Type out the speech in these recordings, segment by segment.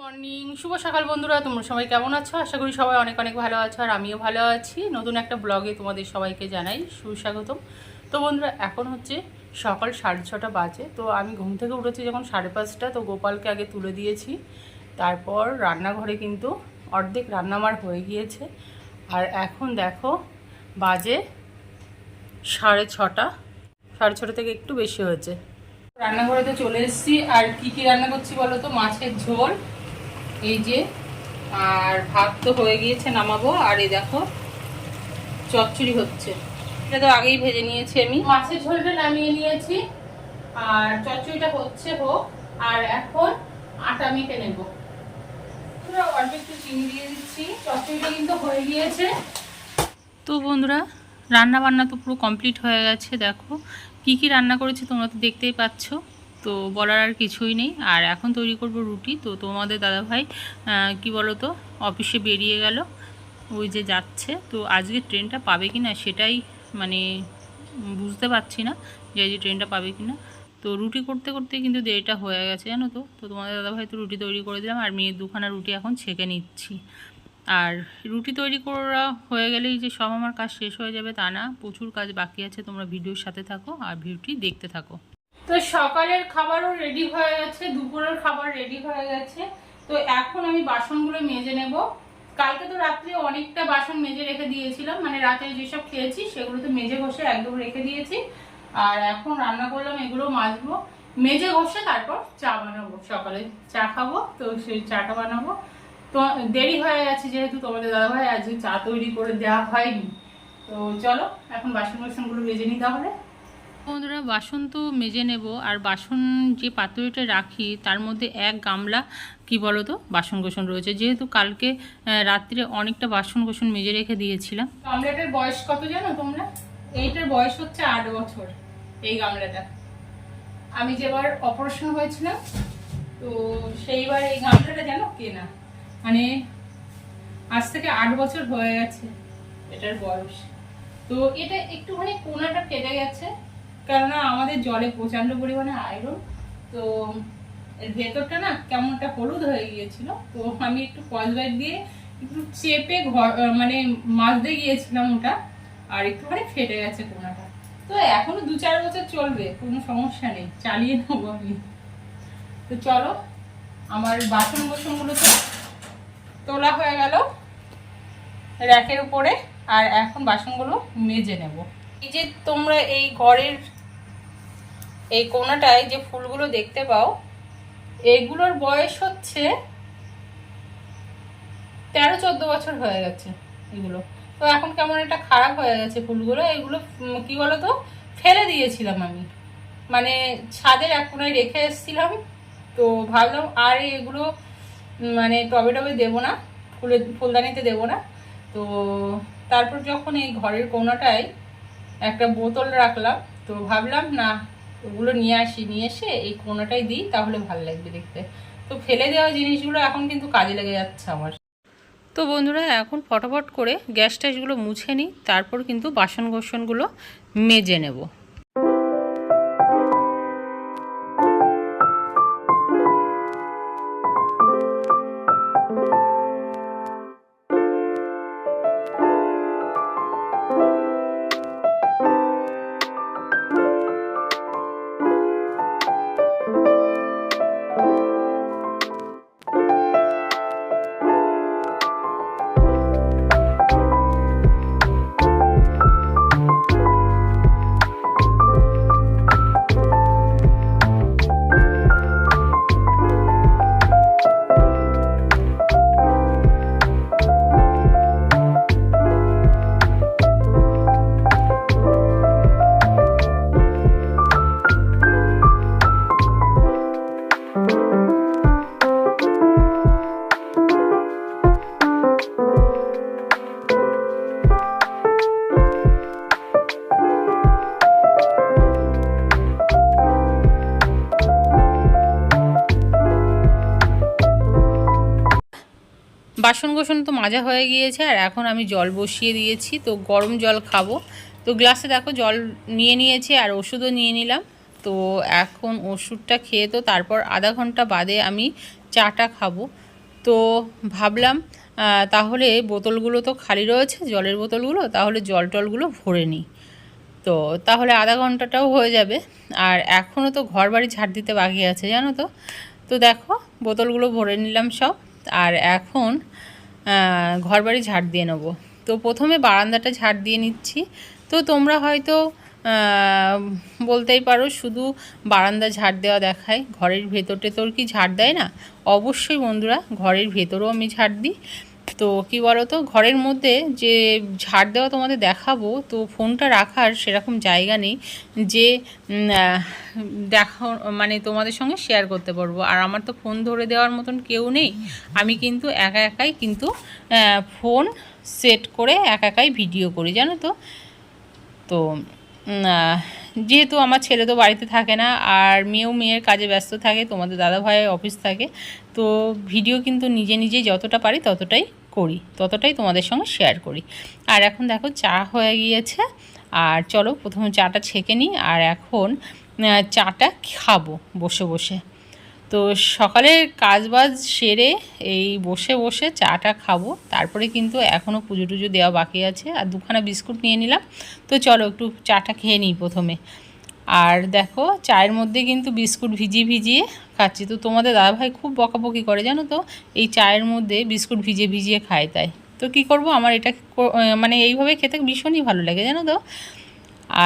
Morning, শুভ সকাল বন্ধুরা, তোমরা সবাই কেমন আছো? আশা করি সবাই অনেক অনেক ভালো আছো আর আমিও ভালো আছি। নতুন একটা ব্লগে তোমাদের সবাইকে জানাই সুস্বাগতম। তো বন্ধুরা, এখন হচ্ছে সকাল সাড়ে ছটা বাজে। তো আমি ঘুম থেকে উঠেছি যখন সাড়ে পাঁচটা, তো গোপালকে আগে তুলে দিয়েছি। তারপর রান্নাঘরে কিন্তু অর্ধেক রান্না আমার হয়ে গিয়েছে। আর এখন দেখো, বাজে সাড়ে ছটা। সাড়ে ছটা থেকে একটু বেশি হয়েছে। রান্নাঘরেতে চলে এসেছি। আর কি কি রান্না করছি বলো তো? মাছের ঝোল এই যে আর ভাত তো হয়ে গিয়েছে নামাবো। আর এই দেখো চচ্চড়ি হচ্ছে। এটা তো আগেই ভেজে নিয়েছি আমি। মাছের ঝোলটা নামিয়ে নিয়েছি। আর চচ্চড়িটা হচ্ছে হোক আর এখন আটা মেখে নেব। অল্প একটু চিনি দিয়ে দিচ্ছি। চচ্চড়িটা কিন্তু হয়ে গিয়েছে। তো বন্ধুরা রান্না বান্না তো পুরো কমপ্লিট হয়ে গেছে দেখো। কি কি রান্না করেছি তোমরা তো দেখতেই পাচ্ছ। তো বলার আর কিছুই নেই। আর এখন তৈরি করব রুটি। তো তোমাদের দাদাভাই কি বলো তো অফিসে বেরিয়ে গেল। ওই যে যাচ্ছে। তো আজকে ট্রেনটা পাবে কি না সেটাই মানে বুঝতে পারছি না যে আজকে ট্রেনটা পাবে কি না তো রুটি করতে করতে কিন্তু দেরিটা হয়ে গেছে, জানো তো। তো তোমাদের দাদাভাই তো রুটি তৈরি করে দিলাম আর মেয়ের দুখানা রুটি এখন ছেঁকে নিচ্ছি। আর রুটি তৈরি করা হয়ে গেলেই যে সব আমার কাজ শেষ হয়ে যাবে তা না। প্রচুর কাজ বাকি আছে, তোমরা ভিডিওর সাথে থাকো আর ভিডিওটি দেখতে থাকো। তো সকালের খাবারও রেডি হয়ে গেছে, দুপুরের খাবার রেডি হয়ে গেছে। তো এখন আমি বাসনগুলো মেজে নেব। কালকে তো রাত্রে অনেকটা বাসন মেজে রেখে দিয়েছিলাম মানে রাতে যেসব খেয়েছি সেগুলো তো মেজে ঘষে একদম রেখে দিয়েছি। আর এখন রান্না করলাম, এগুলো মাজবো। মেজে ঘষে তারপর চা বানাবো। সকালে চা খাব, তো সেই চাটা বানাবো। তো দেরি হয়ে গেছে যেহেতু তোমাদের দাদাভাই, আজকে চা তৈরি করে দেওয়া হয়নি। তো চলো, এখন বাসন বাসনগুলো মেজে নিই তাহলে। বন্ধুরা, বাসন তো মেজে নেব। আর বাসন যে পাত্রটা রাখি, তার মধ্যে এক গামলা, কি বলো তো বাসন কোসন রয়েছে। যেহেতু কালকে রাত্রে অনেকটা বাসন কোসন মেজে রেখে দিয়েছিলাম। গামলাটার বয়স কত জানো তোমরা? এইটার বয়স হচ্ছে আট বছর, এই গামলাটা। আমি যেবার অপারেশন হয়েছিলাম, তো সেইবার এই গামলাটা জানো কেনা। মানে আজ থেকে আট বছর হয়ে গেছে এটার বয়স। তো এটা একটুখানি কোনাটা কেটে গেছে কেননা আমাদের জলে প্রচণ্ড পরিমাণে আয়রন তো এর ভেতরটা না কেমনটা হলুদ হয়ে গিয়েছিল, তো আমি একটু কসবাইট দিয়ে একটু চেপে ঘর মানে মাজতে গিয়েছিলাম ওটা, আর একটুখানি ফেটে গেছে কোনাটা। তো এখনও দু চার বছর চলবে, কোনো সমস্যা নেই, চালিয়ে নেব আমি। তো চলো, আমার বাসন বাসনগুলো তো তোলা হয়ে গেল, র্যাকের উপরে, আর এখন বাসনগুলো মেজে নেব। এই যে তোমরা এই ঘরের এই কোনাটায় যে ফুলগুলো দেখতে পাও, এগুলোর বয়স হচ্ছে তেরো চোদ্দ বছর হয়ে গেছে এগুলো। তো এখন কেমন একটা খারাপ হয়ে গেছে ফুলগুলো, এগুলো কি বলতো? ফেলে দিয়েছিলাম আমি। মানে ছাদের এক কোনায় রেখে এসেছিলাম, তো ভাবলাম, আর এগুলো মানে টবে টবে দেবো না, ফুলের, ফুলদানিতে দেবো না। তো তারপর যখন এই ঘরের কোনাটায় একটা বোতল রাখলাম, তো ভাবলাম, না ওগুলো নিয়ে আসি, নিয়ে এসে এই কোনাটাই দিই, তাহলে ভালো লাগবে দেখতে। তো ফেলে দেওয়া জিনিসগুলো এখন কিন্তু কাজে লেগে যাচ্ছে আমার। তো বন্ধুরা, এখন ফটাফট করে গ্যাস ট্যাসগুলো মুছে নিই, তারপর কিন্তু বাসন কোসনগুলো মেজে নেব। বাসন কোসন তো মাজা হয়ে গিয়েছে, আর এখন আমি জল বসিয়ে দিয়েছি। তো গরম জল খাব। তো গ্লাসে দেখো জল নিয়ে নিয়েছি আর ওষুধও নিয়ে নিলাম। তো এখন ওষুধটা খেয়ে তো তারপর আধা ঘণ্টা বাদে আমি চাটা খাব। তো ভাবলাম তাহলে বোতলগুলো তো খালি রয়েছে, জলের বোতলগুলো, তাহলে জল টলগুলো ভরে নিই। তো তাহলে আধা ঘন্টাটাও হয়ে যাবে। আর এখনও তো ঘর বাড়ি ঝাড় দিতে বাকি আছে, জানো তো? তো দেখো, বোতলগুলো ভরে নিলাম সব। আর এখন ঘরবাড়ি ঘর বাড়ি ঝাড় দিয়ে নেব। তো প্রথমে বারান্দাটা ঝাড় দিয়ে নিচ্ছি। তো তোমরা হয়তো বলতেই পারো শুধু বারান্দা ঝাড় দেওয়া দেখায়। ঘরের ভেতরটা তোর কি ঝাড় দেয় না? অবশ্যই বন্ধুরা, ঘরের ভেতরেও আমি ঝাড় দিই। তো কি বলো তো ঘরের মধ্যে যে ঝাড় দেওয়া তোমাদের দেখাবো, তো ফোনটা রাখার সেরকম জায়গা নেই যে দেখা মানে তোমাদের সঙ্গে শেয়ার করতে পারব। আর আমার তো ফোন ধরে দেওয়ার মতন কেউ নেই। আমি কিন্তু একা একাই কিন্তু ফোন সেট করে একা একাই ভিডিও করি, জানো তো? তো যেহেতু আমার ছেলে তো বাড়িতে থাকে না, আর মেয়েও মেয়ের কাজে ব্যস্ত থাকে, তোমাদের দাদা ভাইয়ের অফিস থাকে, তো ভিডিও কিন্তু নিজে নিজেই যতটা পারি ততটাই করি, ততটাই তোমাদের সঙ্গে শেয়ার করি। আর এখন দেখো চা হয়ে গিয়েছে, আর চলো প্রথমে চাটা ছেঁকে নিই, আর এখন চাটা খাব বসে বসে। তো সকালের কাজবাজ সেরে এই বসে বসে চাটা খাব, তারপরে কিন্তু এখনও পুজো টুজো দেওয়া বাকি আছে, আর দুখানা বিস্কুট নিয়ে নিলাম। তো চলো একটু চাটা খেয়ে নিই প্রথমে। আর দেখো, চায়ের মধ্যে কিন্তু বিস্কুট ভিজিয়ে ভিজিয়ে খাচ্ছি। তো তোমাদের দাদাভাই খুব বকাবকি করে, জানো তো? এই চায়ের মধ্যে বিস্কুট ভিজিয়ে ভিজিয়ে খায় তাই। তো কি করব? আমার এটা মানে এইভাবে খেতে ভীষণই ভালো লাগে, জানো তো?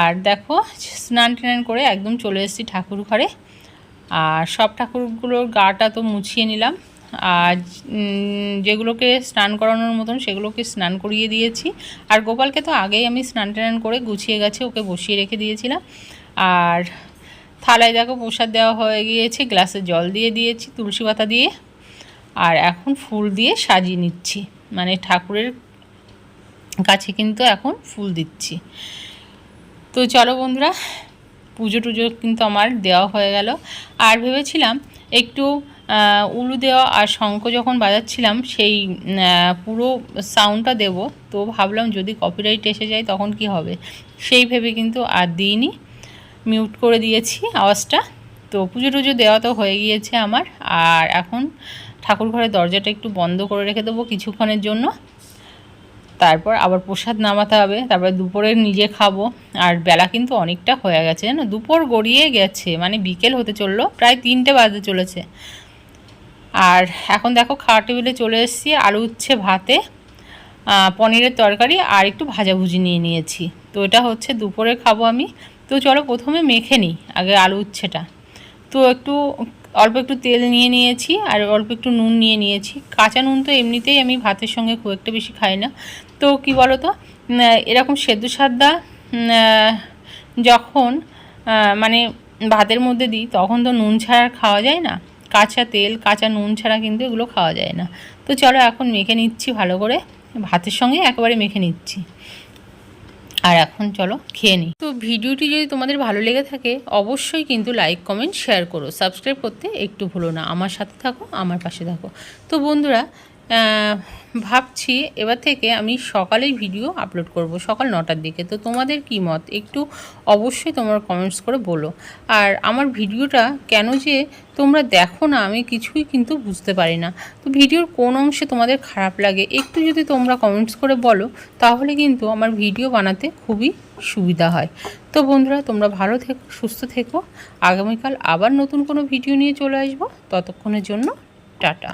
আর দেখো, স্নান টান করে একদম চলে এসেছি ঠাকুর ঘরে। আর সব ঠাকুরগুলোর গাটা তো মুছিয়ে নিলাম। আর যেগুলোকে স্নান করানোর মতন সেগুলোকে স্নান করিয়ে দিয়েছি। আর গোপালকে তো আগেই আমি স্নান টান করে গুছিয়ে গেছে, ওকে বসিয়ে রেখে দিয়েছিলাম। আর থালায় দেখো প্রসাদ দেওয়া হয়ে গিয়েছে, গ্লাসে জল দিয়ে দিয়েছি, তুলসী পাতা দিয়ে। আর এখন ফুল দিয়ে সাজিয়ে নিচ্ছি মানে ঠাকুরের কাছে কিন্তু এখন ফুল দিচ্ছি। তো চলো বন্ধুরা, পুজো টুজো কিন্তু আমার দেওয়া হয়ে গেল। আর ভেবেছিলাম একটু উলু দেওয়া আর শঙ্খ যখন বাজাচ্ছিলাম, সেই পুরো সাউন্ডটা দেব। তো ভাবলাম যদি কপিরাইট এসে যায় তখন কি হবে? সেই ভেবে কিন্তু আর দিইনি। মিউট করে দিয়েছি আওয়াজটা। তো পুজো টুজো দেওয়া তো হয়ে গিয়েছে আমার। আর এখন ঠাকুর ঘরের দরজাটা একটু বন্ধ করে রেখে দেবো কিছুক্ষণের জন্য। তারপর আবার প্রসাদ নামাতে হবে, তারপর দুপুরে নিজে খাব। আর বেলা কিন্তু অনেকটা হয়ে গেছে, জানো? দুপুর গড়িয়ে গেছে মানে বিকেল হতে চলল, প্রায় তিনটে বাজতে চলেছে। আর এখন দেখো খাওয়ার টেবিলে চলে এসেছি আলু উচ্ছে ভাতে। পনিরের তরকারি আর একটু ভাজাভুজি নিয়ে নিয়েছি। তো এটা হচ্ছে দুপুরে খাব আমি। তো চলো প্রথমে মেখে নিই, আগে আলু উচ্ছেটা। তো একটু অল্প একটু তেল নিয়ে নিয়েছি আর অল্প একটু নুন নিয়ে নিয়েছি। কাঁচা নুন তো এমনিতেই আমি ভাতের সঙ্গে খুব একটা বেশি খাই না। তো কি বলো তো এরকম সেদ্ধ সাদ্দা যখন মানে ভাতের মধ্যে দিই, তখন তো নুন ছাড়া খাওয়া যায় না। কাঁচা তেল, কাঁচা নুন ছাড়া কিন্তু এগুলো খাওয়া যায় না। তো চলো এখন মেখে নিচ্ছি ভালো করে। ভাতের সঙ্গে একেবারে মেখে নিচ্ছি। আর এখন চলো খেয়ে নিই তো ভিডিওটি যদি তোমাদের ভালো লেগে থাকে, অবশ্যই কিন্তু লাইক কমেন্ট শেয়ার করো। সাবস্ক্রাইব করতে একটু ভুলো না। আমার সাথে থাকো, আমার পাশে থাকো। তো বন্ধুরা ভাবছি এবার থেকে আমি সকালেই ভিডিও আপলোড করব, সকাল নটার দিকে। তো তোমাদের কি মত? একটু অবশ্যই তোমরা কমেন্টস করে বলো। আর আমার ভিডিওটা কেন যে তোমরা দেখো না, আমি কিছুই কিন্তু বুঝতে পারি না। তো ভিডিওর কোন অংশে তোমাদের খারাপ লাগে, একটু যদি তোমরা কমেন্টস করে বলো, তাহলে কিন্তু আমার ভিডিও বানাতে খুবই সুবিধা হয়। তো বন্ধুরা, তোমরা ভালো থেকো, সুস্থ থেকো। আগামীকাল আবার নতুন কোনো ভিডিও নিয়ে চলে আসব। ততক্ষণের জন্য টাটা।